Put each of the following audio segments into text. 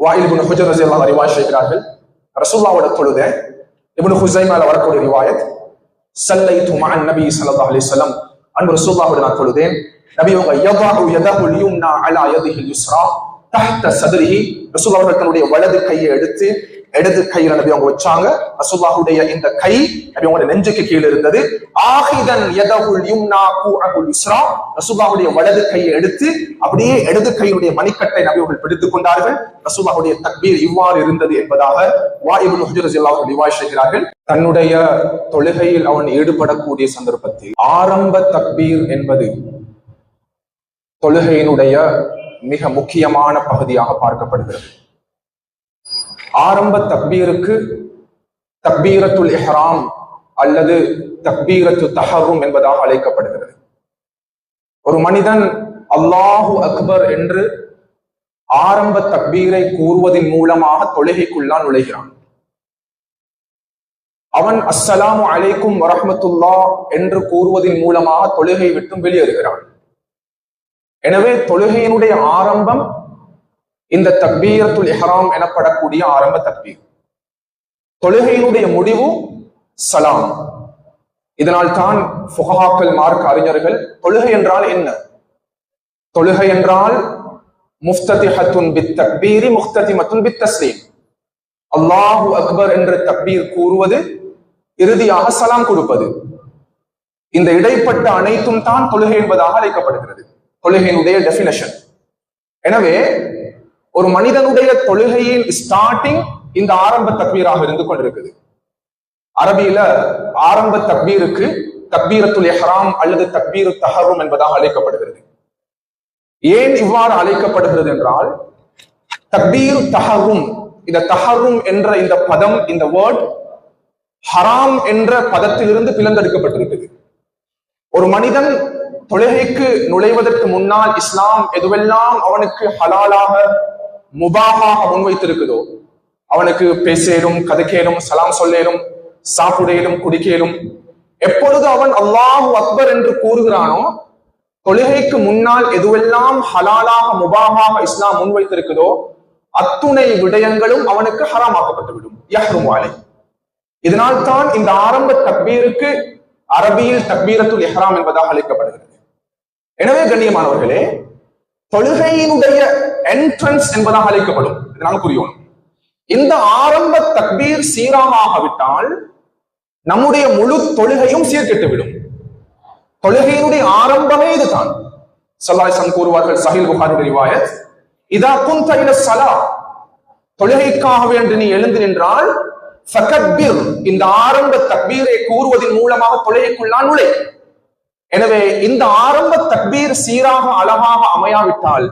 வாயில் இப்னு ஹுஜர் ரலியல்லாஹு அன்ஹு ரிவாயத் செய்கிறார்கள் ரசூலுல்லாஹ்வோட தொழுத இப்னு ஹுசைமால வரக்கூடிய ரிவாயத் சல்லைத்து மஅன் நபி ஸல்லல்லாஹு அலைஹி வஸல்லம் அன்பு ரசூலுல்லாஹ்வோட நான் தொழுதேன் நபி அவங்க யதாஹு யதஹு லியும்னா அலா யதிஹில் யுஸ்ரா தஹ்த சத்ரிஹி ரசூலுல்லாஹ் அவர்கள் தன்னுடைய வலது கையை எடுத்து இடது கையில நபி அவங்க வச்சாங்க. ரசூலுல்லாஹுடைய இந்த கை நபி அவங்க நெஞ்சுக்கு கீழே இருந்தது. ஆஹிதன் எதகுல் யும்னா கூஅஹுல் இஸ்ரா ரசூலுல்லாஹுடைய வலது கையை எடுத்து அப்படியே இடது கையுடைய மணிக்கட்டை நபி அவர்கள் பிடித்துக் கொண்டார்கள். ரசூலுல்லாஹுடைய தக்பீர் இவ்வாறு இருந்தது என்பதாக வாயுபுல் ஹுஜர் ரலியல்லாஹு ரிவாய் செய்கிறார்கள். தன்னுடைய தொழுகையில் அவன் ஈடுபடக்கூடிய சந்தர்ப்பத்தில் ஆரம்ப தக்பீர் என்பது தொழுகையினுடைய மிக முக்கியமான பகுதியாக பார்க்கப்படுகிறது. ஆரம்ப தக்பீருக்கு தக்பீரத்துல் இஹ்ராம் அல்லது தக்பீரத்து தஹரும் என்பதாக அழைக்கப்படுகிறது. ஒரு மனிதன் அல்லாஹு அக்பர் என்று ஆரம்ப தக்பீரை கூறுவதன் மூலமாக தொழுகைக்குள்ளான் நுழைகிறான். அவன் அஸ்ஸலாமு அலைக்கும் வரஹமத்துல்லா என்று கூறுவதன் மூலமாக தொழுகை விட்டும் வெளியேறுகிறான். எனவே தொழுகையினுடைய ஆரம்பம் இந்த தக்பீரத்துல் இஹ்ராம் எனப்படக்கூடிய ஆரம்ப தக்பீர். தொழுகையினுடைய முடிவு சலாம். இதனால் தான் ஃபுஹாக்கள் மார்க் அறிஞர்கள் தொழுகை என்றால் என்ன? தொழுகை என்றால் முஃப்ததிஹத்துன் பித் தக்பீரி முஃப்ததிமத்துன் பித் தஸ்லீம். அல்லாஹு அக்பர் என்று தக்பீர் கூறுவது இறுதியாக சலாம் கொடுப்பது. இந்த இடைப்பட்ட அனைத்தும் தான் தொழுகை என்பதாக அழைக்கப்படுகிறது. தொழுகையினுடைய டெபினேஷன் எனவே ஒரு மனிதனுடைய தொழுகையின் ஸ்டார்டிங் இந்த ஆரம்ப தக்பீராக இருந்து கொண்டிருக்குது. அரபியில ஆரம்ப தக்பீருக்கு தக்பீரத்துல் இஹ்ராம் அல்லது தக்பீரு தஹரும் என்பதாக அழைக்கப்படுகிறது. ஏன் இவ்வாறு அழைக்கப்படுகிறது என்றால் தக்பீர் தஹரும் இந்த தஹரும் என்ற இந்த பதம் இந்த வேர்ட் ஹராம் என்ற பதத்திலிருந்து பிளந்தெடுக்கப்பட்டிருக்குது. ஒரு மனிதன் தொழுகைக்கு நுழைவதற்கு முன்னால் இஸ்லாம் எதுவெல்லாம் அவனுக்கு ஹலாலாக முபாமாக முன்வைத்திருக்குதோ அவனுக்கு பேசேலும் கதைக்கேலும் சலாம் சொல்லேலும் சாப்பிடேலும் குடிக்கேலும் எப்பொழுது அவன் அல்லாஹு அக்பர் என்று கூறுகிறானோ தொழுகைக்கு முன்னால் எதுவெல்லாம் ஹலாலாக முபாமாக இஸ்லாம் முன்வைத்திருக்குதோ அத்துணை விடயங்களும் அவனுக்கு ஹராமாக்கப்பட்டுவிடும். யஹ்ரும் அலை இதனால் தான் இந்த ஆரம்ப தக்பீருக்கு அரபியில் தக்பீரத்துல் எஹ்ராம் என்பதாக அழைக்கப்படுகிறது. எனவே கண்ணியமானவர்களே தொழுகையினுடைய என்ட்ரன்ஸ் என்பதாக அழைக்கப்படும். இதனால புரியணும் இந்த ஆரம்ப தக்பீர் சீராக ஆகவிட்டால் நம்முடைய முழு தொழுகையும் சீர்கெட்டுவிடும். தொழுகையினுடைய ஆரம்பமே இதுதான். சல்லாசம் கூறுவார்கள் சஹில் புகாரி ரிவாயத் இதா குந்த இல சலா தொழுகைக்காக வேண்டு நீ எழுந்து நின்றால் ஃபகப்பிர் இந்த ஆரம்ப தக்பீரை கூறுவதன் மூலமாக தொழுகைக்குள்ளான் நுழை எனவே இந்த ஆரம்ப தக்பீர் சீராக அழகாக அமையாவிட்டால்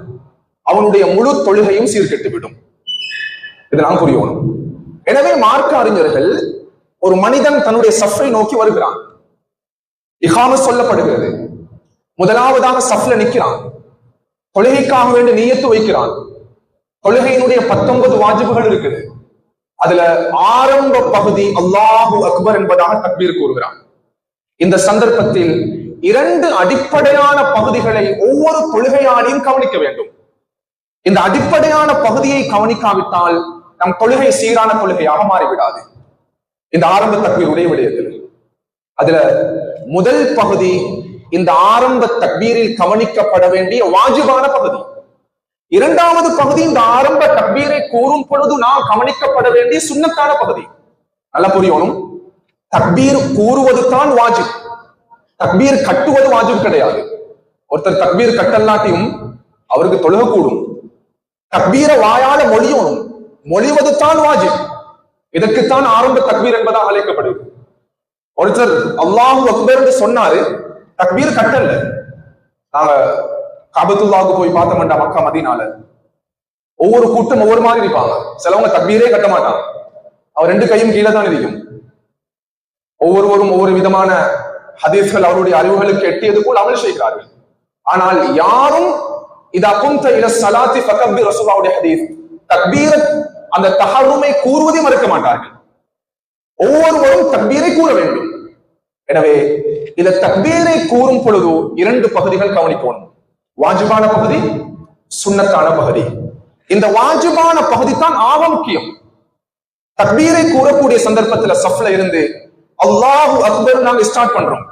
அவனுடைய முழு தொழுகையும் சீர்கெட்டுவிடும். இதெல்லாம் புரியணும் எனவே மார்க்க அறிஞர்கள் ஒரு மனிதன் தன்னுடைய சஃபை நோக்கி வருகிறான். இகாம சொல்லப்படுகிறது. முதலாவதாக சஃப்ல நிக்கிறான் தொழுகைக்காக வேண்டிய நீயத்து வைக்கிறான். தொழுகையினுடைய பத்தொன்பது வாஜிபுகள் இருக்குது. அதுல ஆரம்ப பகுதி அல்லாஹு அக்பர் என்பதாக தக்பீர் கூறுகிறான் இந்த சந்தர்ப்பத்தில் இரண்டு அடிப்படையான பகுதிகளை ஒவ்வொரு தொழுகையாளியும் கவனிக்க வேண்டும். இந்த அடிப்படையான பகுதியை கவனிக்காவிட்டால் நம் தொழுகை சீரான தொழுகையாக மாறிவிடாது. இந்த ஆரம்ப தக்பீருடைய விடயத்தில். அதுல முதல் பகுதி இந்த ஆரம்ப தக்பீரில் கவனிக்கப்பட வேண்டிய வாஜிபான பகுதி. இரண்டாவது பகுதி இந்த ஆரம்ப தக்பீரை கூறும் பொழுது நாம் கவனிக்கப்பட வேண்டிய சுண்ணத்தான பகுதி. நல்லா புரியணும். தக்பீர் கூறுவது தான் வாஜிப். தக்பீர் கட்டுவது வாஜிப் கிடையாது. ஒருத்தர் தக்பீர் கட்டல்லாட்டியும் அவருக்கு தொழுக கூடும் தக்பீர வாயால மொழியணும். மொழிவது தான் வாஜிப். இதற்குத்தான் ஆரம்ப தக்பீர் என்பதாக அழைக்கப்படுது ஒருத்தர் அல்லாஹு அக்பர் என்று சொன்னாரு தக்பீர் கட்டல நாங்க கபத்துல்லாவுக்கு போய் பார்த்த மாட்டா மக்கா மதினால. ஒவ்வொரு கூட்டம் ஒவ்வொரு மாதிரி இருப்பாங்க சிலவங்க தக்பீரே கட்ட மாட்டாங்க. அவர் ரெண்டு கையும் கீழே தான் இருக்கும் ஒவ்வொருவரும் ஒவ்வொரு விதமான ஹதீஸ்கள் அவருடைய அறிவுகளுக்கு எட்டியது போல் அமல் செய்கிறார்கள். ஆனால் யாரும் இதா குந்த இல சலாத்தி ஃபகப்பி ரசூலாவுடைய ஹதீஸ். தக்பீர அந்த தஹருமை கூறுவதை மறுக்க மாட்டார்கள். ஒவ்வொருவரும் தக்பீரை கூற வேண்டும். எனவே இந்த தக்பீரை கூறும் பொழுது இரண்டு பகுதிகள் கவனிக்கணும் வாஜிபான பகுதி சுண்ணத்தான பகுதி. இந்த வாஜிபான பகுதி தான் ஆக முக்கியம். தக்பீரை கூறக்கூடிய சந்தர்ப்பத்துல சஃப்ல இருந்து அல்லாஹு அக்பர் நாங்க ஸ்டார்ட் பண்றோம்.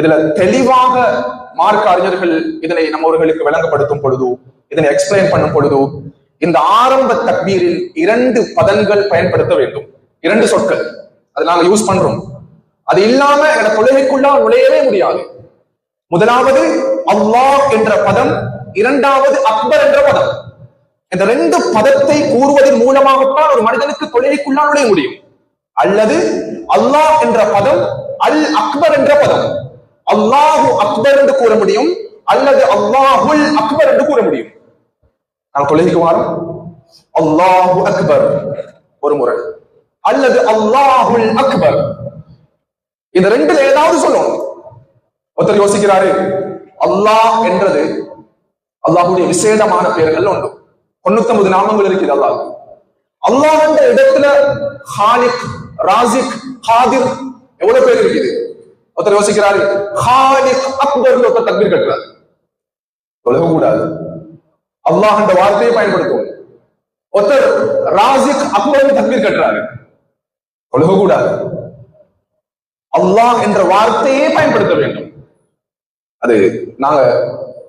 இதுல தெளிவாக மார்க் அறிஞர்கள் இதனை நம்மவர்களுக்கு விளங்கப்படுத்தும் பொழுது இதனை எக்ஸ்பிளைன் பண்ணும் பொழுது இந்த ஆரம்ப தக்பீரில் இரண்டு பதங்கள் பயன்படுத்த வேண்டும். இரண்டு சொற்கள். அது நாங்க யூஸ் பண்றோம். அது இல்லாம எங்க தொழுகைக்குள்ள நுழையவே முடியாது. முதலாவது அல்லாஹ் என்ற பதம் இரண்டாவது அக்பர் என்ற பதம். இந்த ரெண்டு பதத்தை கூறுவதன் மூலமாகத்தான் ஒரு மனிதனுக்கு தொழிலைக்குள்ளால் நுழைய முடியும். அல்லது அல்லாஹ் என்ற பதம் அல் அக்பர் என்ற பதம். அல்லாஹு அக்பர் என்று கூற முடியும் அல்லது அல்லாஹுல் அக்பர் என்று கூற முடியும். நான் தொழுகைக்கு வாரம் அல்லாஹு அக்பர் ஒரு முறை. அல்லது அல்லாஹுல் அக்பர். இந்த ரெண்டுல ஏதாவது சொல்லணும் ஒருத்தர் யோசிக்கிறாரு அல்லாஹ் என்றது அல்லாஹுடைய விசேடமான பெயர்கள் உண்டு. தொண்ணூத்தி ஒன்பது நாமங்கள் இருக்குது அல்லாஹ் அல்லாஹ் என்ற இடத்துல ஹாலிக் ராசிக் ஹாதிர் எவ்வளவு பேர் இருக்குது? ஒருத்தர் யோசிக்கிறாரு ஹாலிக் அக்பர் ஒருத்தர் தக்பீர் கட்டுறாரு. தொழுக கூடாது. அல்லாஹ் அந்த வார்த்தையை பயன்படுத்துவோம் ஒருத்தர் ராசிக் அக்பர் தக்பீர் கட்டுறாரு. தொழுக கூடாது. அல்லாஹ் என்ற வார்த்தையே பயன்படுத்த வேண்டும். அது நாங்க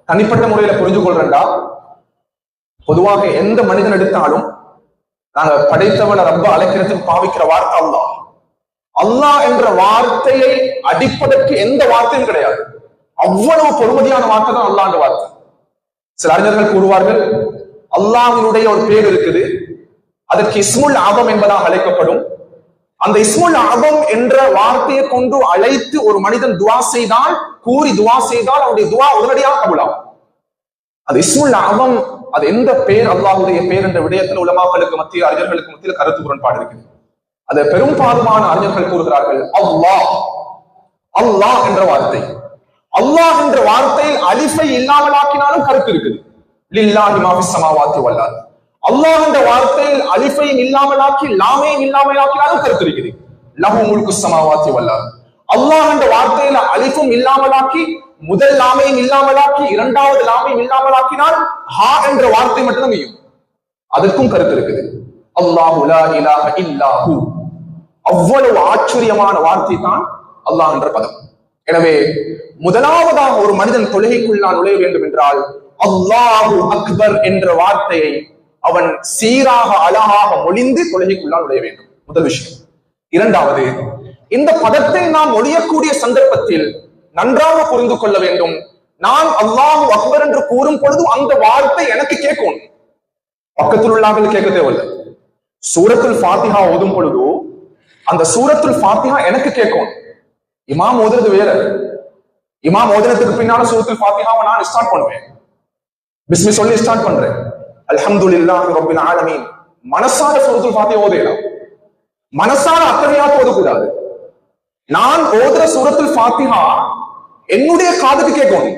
தனிப்பட்ட முறையில புரிஞ்சு கொள்றேன்டா. பொதுவாக எந்த மனிதன் எடுத்தாலும் நாங்க படைத்தவனை ரொம்ப அழைக்கிறதுக்கு பாவிக்கிற வார்த்தை அல்லாஹ். அல்லாஹ் என்ற வார்த்தையை அடிப்பதற்கு எந்த வார்த்தையும் கிடையாது. அவ்வளவு பொறுமதியான வார்த்தை தான் அல்லாஹ் வார்த்தை. சில அறிஞர்கள் கூறுவார்கள் அல்லாஹினுடைய ஒரு பேர் இருக்குது அதற்கு இஸ்முல் ஆபம் என்பதாக அழைக்கப்படும். அந்த இஸ்முல் ஆபம் என்ற வார்த்தையை கொண்டு அழைத்து ஒரு மனிதன் துவா செய்தால் கூறி துவா செய்தால் அவருடைய துவா உடனடியாக கபுலாம் அது இஸ்முல் ஆபம் அது எந்த பேர்? அல்லாஹுடைய பேர் என்ற விடயத்தில் உலமாக்களுக்கு மத்திய அறிஞர்களுக்கு மத்தியில் கருத்து முரண்பாடு இருக்குது. அதை பெரும்பாலுமான அறிஞர்கள் கூறுகிறார்கள். அல்லாஹ். அல்லாஹ் என்ற வார்த்தை. அல்லாஹ் என்ற வார்த்தையில் அலிஃபை இல்லாமலாக்கினாலும் கருத்து இருக்குது. லில்லாஹி மாஃபி சமாவாத்தி வல்லாது அல்லாஹ் என்ற வார்த்தையில் அலிஃபையும் இல்லாமலாக்கி லாமையும் இல்லாமலாக்கினாலும் கருத்து இருக்குது. லஹு முழுக்கு சமாவாத்தி வல்லாது அல்லாஹ் என்ற வார்த்தையில அலிஃபும் இல்லாமலாக்கி முதல் லாமையும் இல்லாமலாக்கி இரண்டாவது லாமையும் இல்லாமலாக்கினால் ஹா என்ற வார்த்தை மட்டும் அதற்கும் கருத்து இருக்குது. அல்லாஹு லா இலாஹ இல்லாஹு அவ்வளவு ஆச்சரியமான வார்த்தை தான் அல்லாஹ் என்ற பதம். எனவே முதலாவதாக ஒரு மனிதன் தொழுகைக்குள் நான் நுழைய வேண்டும் என்றால் அல்லாஹு அக்பர் என்ற வார்த்தையை அவன் சீராக அழகாக மொழிந்து தொழுகைக்குள்ளால் நுழைய வேண்டும். முதல் விஷயம். இரண்டாவது இந்த பதத்தை நாம் ஒழியக்கூடிய சந்தர்ப்பத்தில் நன்றாக புரிந்து கொள்ள வேண்டும். நான் அல்லாஹு அக்பர் என்று கூறும் பொழுது அந்த வார்த்தை எனக்கு கேட்கும். பக்கத்தில் உள்ளார்கள் கேட்க தேவையில்லை. சூரத்தில் ஃபாத்திஹா ஓதும் பொழுது அந்த சூரத்துல் ஃபாத்திஹா எனக்கு கேட்கும். இமாம் ஓதுறது வேற. இமாம் ஓதுனதுக்கு பின்னால சூரத்துல் ஃபாத்திஹாவை நான் ஸ்டார்ட் பண்ணுவேன். பிஸ்மி சொல்லி ஸ்டார்ட் பண்றேன். அல்ஹம்துலில்லாஹி ரப்பில் ஆலமீன். மனசார சூரத்துல் ஃபாத்தியா ஓதையலாம் மனசார அக்கறையாக ஓதக்கூடாது. நான் ஓதுற சூரத்துல் ஃபாத்திஹா என்னுடைய காதுக்கு கேட்கும்.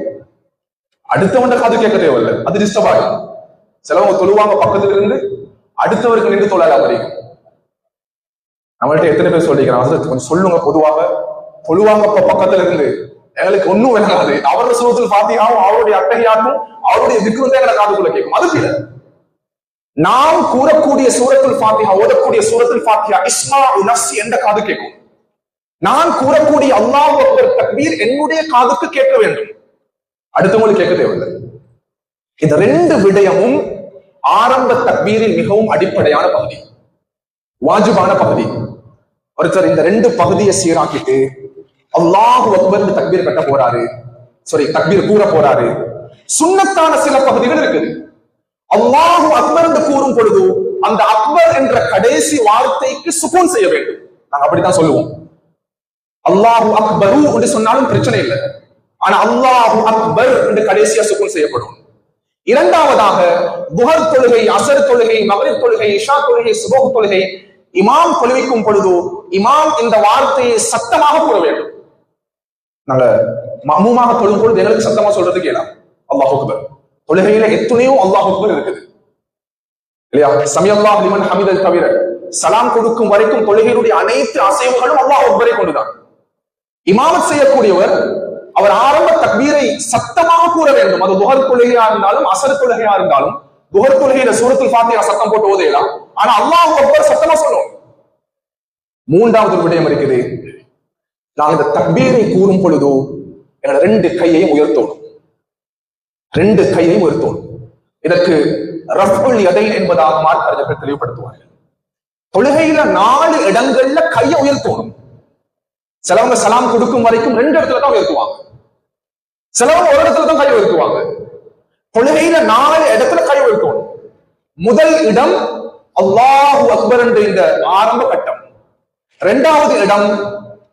அடுத்தவன் காது கேட்க தேவையில்லை. அது டிஸ்டர்ப் ஆகும் சிலவங்க தொழுவாங்க பக்கத்துல இருந்து அடுத்தவருக்கு நின்று தொழலாம் வரைக்கும் நம்மள்ட்ட எத்தனை பேர் சொல்லிக்கிறான் கொஞ்சம் சொல்லுங்க பொதுவாக. பொழுவாங்க இப்ப பக்கத்துல இருந்து எங்களுக்கு ஒண்ணும் விளங்காது அவரோட சூரத்தில் பாத்தியாவும் அவருடைய அட்டகையாக்கும் அவருடைய திக்கு வந்து எங்களை காதுக்குள்ள கேட்கும். அது இல்லை நாம் கூறக்கூடிய சூரத்தில் பாத்தியா ஓதக்கூடிய சூரத்தில் பாத்தியா இஸ்மா நஃப்ஸ் என்ற காது கேட்கும். நான் கூறக்கூடிய அல்லாஹ் ஒருவர் தக்பீர் என்னுடைய காதுக்கு கேட்க வேண்டும். அடுத்தவங்களுக்கு கேட்க தேவையில்லை. இந்த ரெண்டு விடயமும் ஆரம்ப தக்பீரின் மிகவும் அடிப்படையான பகுதி. வாஜிபான பகுதி. ஒருத்தர் இந்த ரெண்டு பகுதியை சீராக்கிட்டு அல்லாஹ் அக்பர் தக்பீர் கட்ட போறாரு. சாரி தக்பீர் கூற போறாரு. சுண்ணத்தான சில பகுதிகள் இருக்குது. அல்லாஹு அக்பர் என்று கூறும் பொழுது அந்த அக்பர் என்ற கடைசி வார்த்தைக்கு சுகூன் செய்ய வேண்டும். நாங்க அப்படித்தான் சொல்லுவோம். அல்லாஹு அக்பரு என்று சொன்னாலும் பிரச்சனை இல்லை. ஆனா அல்லாஹு அக்பர் என்று கடைசியா சுகூன் செய்யப்படும். இரண்டாவதாக புகர் தொழுகை அசர் தொழுகை மகரிப் தொழுகை இஷா தொழுகை சுபோக தொழுகை இமாம் தொழுவிக்கும் பொழுதோ இமாம் இந்த வார்த்தையை சத்தமாக கூற வேண்டும். நாங்க மமூமாக தொழும் பொழுது எங்களுக்கு சத்தமா சொல்றது கேலாம் அல்லாஹ் அக்பர். தொழுகையில எத்தனையோ அல்லாஹ் அக்பர் இருக்குது. இல்லையா? சமியல்லாஹ் லிமன் ஹமிதல் தவிர சலாம் கொடுக்கும் வரைக்கும் தொழுகையினுடைய அனைத்து அசைவுகளும் அல்லாஹ் அக்பரை கொண்டுதான். இமாமத் செய்யக்கூடியவர் அவர் ஆரம்ப தக்பீரை சத்தமாக கூற வேண்டும். அது புகர் தொழுகையா இருந்தாலும் அசர் தொழுகையா இருந்தாலும் துஹர் தொழுகையில சூரத்துல் ஃபாத்திஹா சத்தம் போட்டு ஓதையலாம் ஆனா அல்லாஹ் அக்பர் சத்தமா சொல்லும் மூன்றாவது விடயம் இருக்குது. நான் இந்த தக்பீரை கூறும் பொழுது எங்களோட ரெண்டு கையையும் உயர்த்தோடும் ரெண்டு கையையும் உயர்த்தோடும் இதற்கு ரஃபுல் எதை என்பதாக மார்க்கறிஞர்கள் தெளிவுபடுத்துவார்கள். தொழுகையில நாலு இடங்கள்ல கையை உயர்த்தணும் சிலவங்க சலாம் கொடுக்கும் வரைக்கும் ரெண்டு இடத்துல தான் உயர்த்துவாங்க. சிலவங்க ஒரு இடத்துல தான் கை உயர்த்துவாங்க. தொழுகையில நாலு இடத்துல கை உயர்த்தணும். முதல் இடம் அல்லாஹு அக்பர் என்ற இந்த ஆரம்ப கட்டம். இரண்டாவது இடம்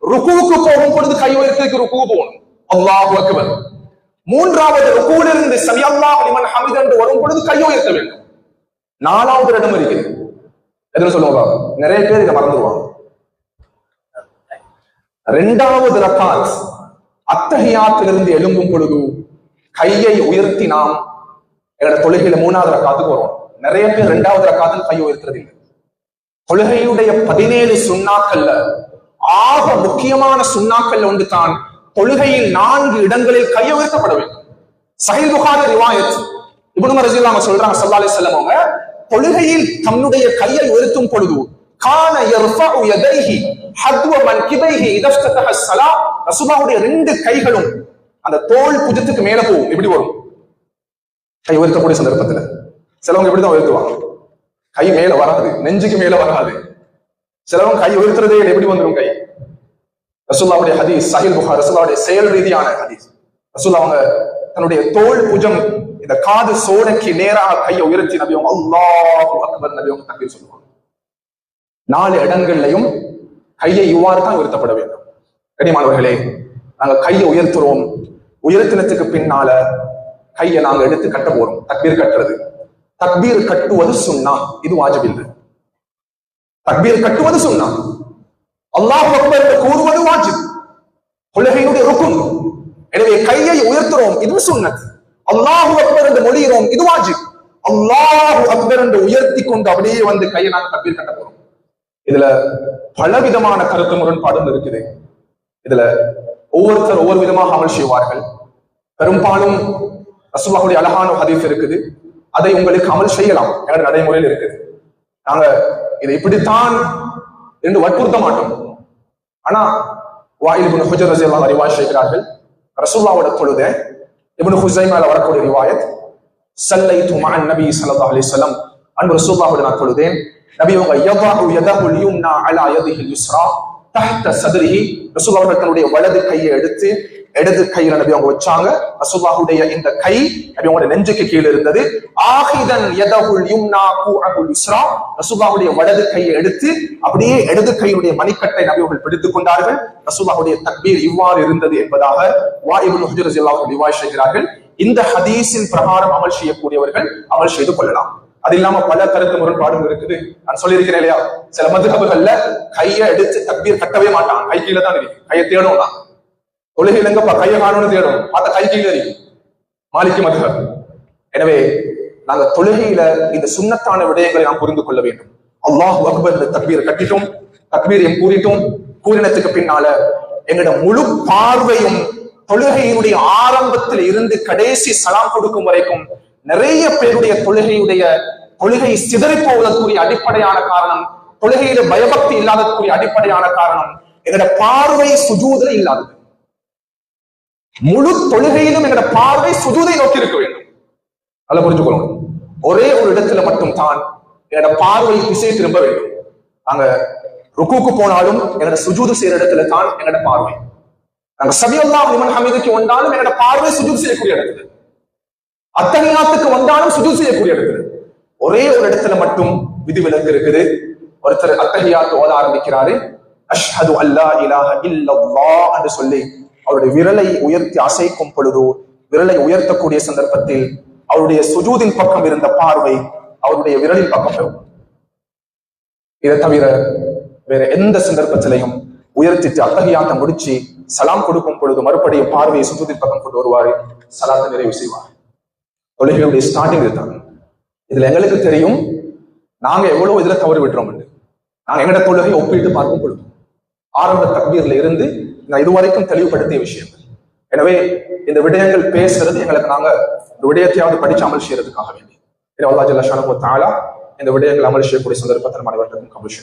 ருக்குவுக்கு போகும் பொழுது கை உயர்த்திக்கு ருக்கு போகணும். அல்லாஹு அக்பர். மூன்றாவது ருக்குவிலிருந்து சமியல்லாஹ் அலிமன் ஹமித் என்று வரும் பொழுது கை உயர்த்த வேண்டும். நாலாவது இடம் இருக்குது. எதுன்னு சொல்லுவாங்க? நிறைய பேர் இதை மறந்துடுவாங்க இரண்டாவது ரக்காத் அத்தகையாத்திலிருந்து எழும்பும் பொழுது கையை உயர்த்தி நாம் எங்களோட தொழுகையில மூணாவது ரக்காத்துக்கு வரும் நிறைய பேர் இரண்டாவது ரக்காத்தில் கை உயர்த்துறது இல்லை தொழுகையுடைய பதினேழு சுண்ணாக்கல்ல ஆக முக்கியமான சுண்ணாக்கல்ல ஒன்று தான் தொழுகையில் நான்கு இடங்களில் கை உயர்த்தப்பட வேண்டும். சஹில் புகாரி ரிவாயத் இப்னு அவங்க சொல்றாங்க ஸல்லல்லாஹு அலைஹி வஸல்லம் அவங்க தொழுகையில் தன்னுடைய கையை உயர்த்தும் பொழுது கான யர்ஃபஉ யதைஹி ஹத்வ மன்கிபைஹி இதஃப்தஹ ஸலா ரசூலுல்லாஹ்வுடைய ரெண்டு கைகளும் அந்த தோல் புஜத்துக்கு மேல போகும். எப்படி வரும்? கை உயர்த்தக்கூடிய சந்தர்ப்பத்துல. சிலவங்க இப்படிதான் உயர்த்துவாங்க. கை மேல வராது நெஞ்சுக்கு மேல வராது. சிலவங்க கை உயர்த்துறதே இல்லை, எப்படி வந்துடும் கை? ரசூல்லாவுடைய ஹதீஸ் சஹில் புகார் ரசுல்லாவுடைய செயல் ரீதியான ஹதீஸ். ரசுல்லா அவங்க தன்னுடைய தோல் புஜம் இந்த காது சோடைக்கு நேராக கையை உயர்த்தி நபி அவங்க அல்லாஹு அக்பர் நபி சொல்லுவாங்க. நாலு இடங்கள்லையும் கையை இவ்வாறு தான் உயர்த்தப்பட வேண்டும். கனிமானவர்களே நாங்க கையை உயர்த்துறோம். உயர்த்தினத்துக்கு பின்னால கையை நாங்க எடுத்து கட்ட போறோம். தக்பீர் கட்டுறது. தக்பீர் கட்டுவது சுண்ணா இது வாஜிபில்லை தக்பீர் கட்டுவது சுண்ணா அல்லாஹ் அக்பர் கூறுவது வாஜிப். உலகையினுடைய ருக்கும் எனவே கையை உயர்த்துறோம். இது சுண்ணத் அல்லாஹு அக்பர் என்று மொழிகிறோம் இது வாஜிப். அல்லாஹு அக்பர் என்று உயர்த்தி கொண்டு அப்படியே வந்து கையை நாங்க தக்பீர் கட்ட போறோம். இதுல பலவிதமான கருத்து முரண்பாடும் இருக்குது. இதுல ஒவ்வொருத்தர் ஒவ்வொரு விதமாக அமல் செய்வார்கள். பெரும்பாலும் ரசுல்லாவுடைய அழகான ஹதீஸ் இருக்குது. அதை உங்களுக்கு அமல் செய்யலாம். என்ற நடைமுறையில் இருக்குது. நாங்க இதை இப்படித்தான் என்று வற்புறுத்த மாட்டோம். ஆனா வாயில் இபுன் ஹுஜர் ரசி அன்ஹு அறிவாய் செய்கிறார்கள். ரசூலுல்லாஹ்வோட இபுன் ஹுசை மேல வரக்கூடிய ரிவாயத் சல்லை துமான் நபி சல்லா அலி சொல்லம் அன்பு ரசூல்லாவோட நான் தொழுதேன். நபி உங்க எவ்வாறு யதஹு நான் அலா யதிஹி யுஸ்ரா தஹ்த சதுரி ரசூல்லாவோட தன்னுடைய வலது கையை எடுத்து இடது கையில நபி அவங்க வச்சாங்க. ரசூல்லாஹுடைய இந்த கை நபி அவங்களோட நெஞ்சுக்கு கீழே இருந்தது. ஆஹிதன் யதஹுல் யும்னா கூஅகுல் இஸ்ரா ரசூல்லாஹுடைய வலது கையை எடுத்து அப்படியே இடது கையுடைய மணிக்கட்டை நபி அவர்கள் பிடித்துக் கொண்டார்கள். ரசூல்லாஹுடைய தக்பீர் இவ்வாறு இருந்தது என்பதாக வா இப்னு ஹுஜர் ரலியல்லாஹு செய்கிறார்கள். இந்த ஹதீஸின் பிரகாரம் அமல் செய்யக்கூடியவர்கள் அமல் செய்து கொள்ளலாம். அது இல்லாம பல கருத்து முரண்பாடும் இருக்குது. நான் சொல்லியிருக்கிறேன் இல்லையா? சில மதுகபுகள்ல கையை எடுத்து தக்பீர் கட்டவே மாட்டான். கை கீழே தான் இருக்கு. கையை தேடும் தான் தொழுகையில் எங்கப்பா கையை காணும்னு தேடும். அந்த கை கீழே மாலிக்கு மதுகப் எனவே நாங்க தொழுகையில இந்த சுண்ணத்தான விடயங்களை நாம் புரிந்து கொள்ள வேண்டும். அல்லாஹ் அக்பர் இந்த தக்பீர் கட்டிட்டோம் தக்பீரையும் கூறிட்டோம் கூறினத்துக்கு பின்னால எங்களோட முழு பார்வையும் தொழுகையினுடைய ஆரம்பத்தில் இருந்து கடைசி சலாம் கொடுக்கும் வரைக்கும் நிறைய பேருடைய தொழுகையுடைய தொழுகை சிதறி போவதற்குரிய அடிப்படையான காரணம் தொழுகையில பயபக்தி இல்லாததற்குரிய அடிப்படையான காரணம் எங்களோட பார்வை சுஜூதுல இல்லாதது. முழு தொழுகையிலும் எங்களோட பார்வை சுஜூதை நோக்கி இருக்க வேண்டும். நல்லா புரிஞ்சுக்கணும் ஒரே ஒரு இடத்துல மட்டும் தான் என்னோட பார்வை திசை திரும்ப வேண்டும். நாங்க ருக்குக்கு போனாலும் என்னோட சுஜூது செய்யற இடத்துல தான் என்னோட பார்வை. நாங்க சபியல்லா இமன் ஹமீதுக்கு வந்தாலும் என்னோட பார்வை சுஜூது செய்யக்கூடிய இடத்துல. அத்தகையாத்துக்கு வந்தாலும் சுஜூது செய்யக்கூடிய இடத்துல. ஒரே ஒரு இடத்துல மட்டும் விதிவிலக்கு இருக்குது. ஒருத்தர் அத்தகையாத்து ஓத ஆரம்பிக்கிறாரு. அஷ்ஹது அல்லா இலாஹ இல்லல்லாஹ் என்று சொல்லி அவருடைய விரலை உயர்த்தி அசைக்கும் பொழுதோ விரலை உயர்த்தக்கூடிய சந்தர்ப்பத்தில் அவருடைய சுஜூதின் பக்கம் இருந்த பார்வை அவருடைய விரலின் பக்கம் பெறும் இதை தவிர வேற எந்த சந்தர்ப்பத்திலையும் உயர்த்திட்டு அத்தகையாத்த முடிச்சு சலாம் கொடுக்கும் பொழுது மறுபடியும் பார்வையை சுஜூதின் பக்கம் கொண்டு வருவார். சலாத்தை நிறைவு செய்வார். தொழுகையுடைய ஸ்டார்டிங் இதுதான். இதுல எங்களுக்கு தெரியும் நாங்க எவ்வளவு இதுல தவறு விடுறோம் நாங்க எங்கட தொழுகை ஒப்பிட்டு பார்க்கும் பொழுது ஆரம்ப தக்பீர்ல இருந்து நான் இதுவரைக்கும் தெளிவுபடுத்திய விஷயம். எனவே இந்த விடயங்கள் பேசுறது எங்களுக்கு நாங்க ஒரு விடயத்தையாவது படிச்சு அமல் செய்யறதுக்காக வேண்டி. அல்லா ஜல்லா தாலா இந்த விடயங்கள் அமல் செய்யக்கூடிய சந்தர்ப்பத்தை நம் அனைவருக்கும் கபல்